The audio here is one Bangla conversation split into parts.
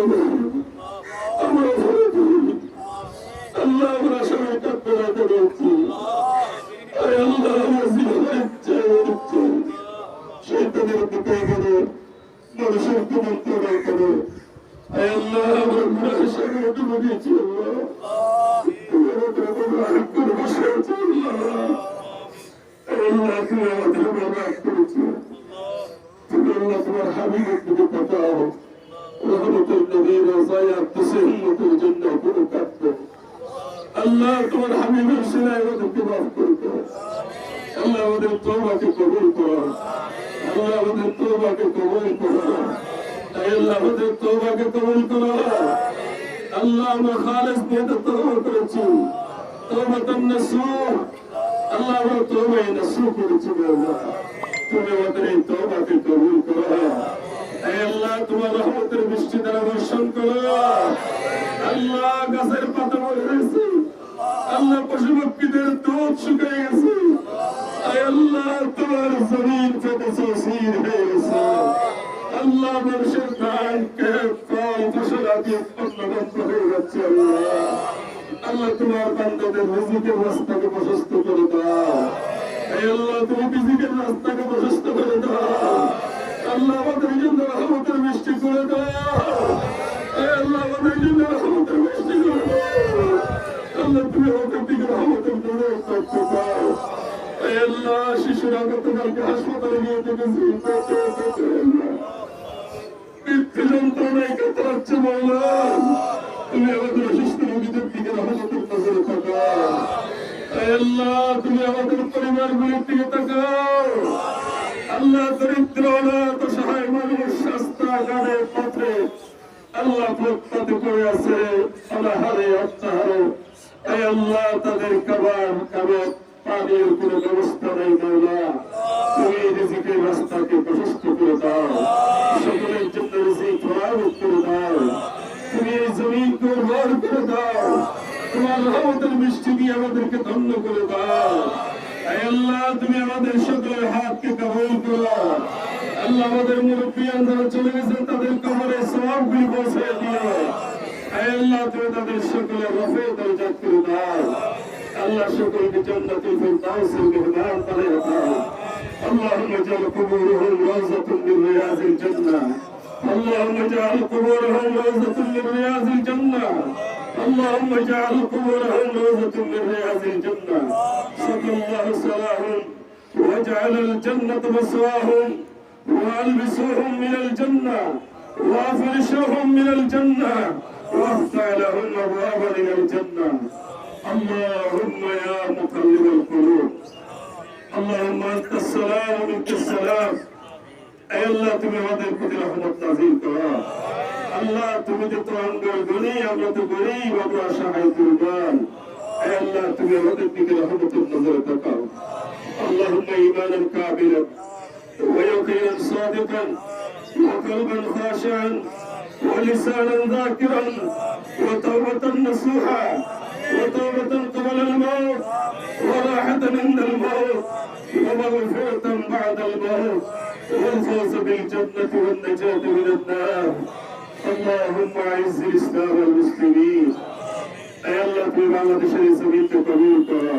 আমরা ধরে দিই আল্লাহ আমরা সবাই কাপড় করেছি আল্লাহ আমার জীবনে ইচ্ছা হচ্ছে শৈতানের দিকে করে মানুষের তোমার করে করে আল্লাহ আমরা ঘুরে সঙ্গে ডুবে গেছি আল্লাহ তুমি আমাদের রাগ করেছি তুমি আল্লাহ তোমার হাবিবের দিকে কথা হোক নবীর রোজায় আত্মসে উন্নতির জন্য কোনো কাটবে আল্লাহ তোমার হাবিবের সেনায় আমাদেরকে মাফ করে দাও। আল্লাহ আমাদের তোবাকে কবুল করো। আল্লাহ আমাদের তোবাকে কবুল করো। আল্লাহ আমাদের তোবাকে কবুল করো। আল্লাহ আমরা খালেস নিয়ে তো করেছি। তোবাতান নাসুহ আল্লাহ আমরা তোবাই নাসুহ করেছি তুমি আমাদের এই তোবাকে কবুল করো। আল্লাহ, তোমার রহমতের বৃষ্টি দ্বারা বর্ষণ করো। আল্লাহ, গাছের পাতা মরে আল্লাহ, পশু পক্ষীদের দুধ শুকিয়ে গেছে। আল্লাহ, তোমার জমিন ফেটেছে শির হয়ে আল্লাহ, মানুষের ধান ফল, ফসল আদি উৎপন্ন হয়ে যাচ্ছে আল্লাহ। আল্লাহ, তোমার বান্দাদের রিজিকের রাস্তাকে প্রশস্ত করে দাও। আল্লাহ, তুমি রিজিকের রাস্তাকে প্রশস্ত করে দাও। আল্লাহ আমাদের জন্য রহমতের বৃষ্টি করে এই আল্লাহ আমাদের জন্য রহমতের বৃষ্টি করে আল্লাহ তুমি আমাদের দিকে রহমতের জন্য করতে দাও। আল্লাহ, শিশুরা গতকালকে হাসপাতালে নিয়ে দেখেছি মৃত্যু যন্ত্রণায় কাতরাচ্ছে মাওলা। তুমি আমাদের অসুস্থ রোগীদের দিকে রহমতের নজরে তাকাও। আল্লাহ, তুমি আমাদের পরিবারগুলির দিকে তাকাও। আল্লাহ দরিদ্র অনাথ সহায় মানুষ রাস্তাঘাটের পথে আল্লাহ ফুটপাতে পড়ে আছে, অনাহারে অর্থাহারে এই আল্লাহ তাদের খাবার খাবার পানির কোনো ব্যবস্থা নেই, মাওলা। তুমি রিজিকের রাস্তাকে প্রশস্ত করে দাও। সকলের জন্য রিজিক ফরাগত করে দাও। তুমি এই জমিনকে উর্বর করে দাও। তোমার রহমতের মিষ্টি দিয়ে আমাদেরকে ধন্য করে দাও। আল্লাহ তুমি আমাদের সকলের হাতকে কবুল করো আল্লাহ আমাদের মুরব্বিয়ান যারা চলে গেছেন তাদের কবরে সওয়াবগুলি পৌঁছে দিও এই আল্লাহ তুমি তাদের সকলের রফে দরজাত করে দাও আল্লাহ সকলকে জান্নাতুল ফিরদাউসের মেহমান বানিয়ে দাও اللهم اجعل قبورهم روضة من رياض الجنة اللهم اجعل قبورهم روضة من رياض الجنة. اللهم اجعل قبورهم روضة من رياض الجنة. صلى الله سلاهم واجعل الجنة مسواهم والبسوهم من الجنة وافرشهم من الجنة وافتح لهم أبوابا إلى الجنة. اللهم يا اي الله তুমি আমাদের প্রতি রহমত নাযিল করো আল্লাহ তুমি যে তো আঙ্গল গনি আমরা তো গরিব আমরা সহায় কুরবান اي الله তুমি আমাদের দিকে রহমতের নজরে তাকাও اللهم ايمانا كاملا ويقينا صادقا وقلبا خاشعا ولسانا ذاكرا وتوبة نصوحا وتوبة قبل الموت وراحة عند الموت ومغفرة بعد الموت والفوز بالجنة والنجاة من النار اللهم اعز الاسلام والمسلمين اي الله في বাংলাদেশের এই জমিনকে কবুল করো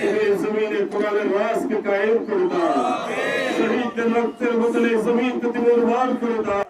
তুমি এই জমিনে কোরআনের রাজকে কায়েম করে দাও শহীদদের রক্তের বদলে জমিনকে তুমি উর্বর করে দাও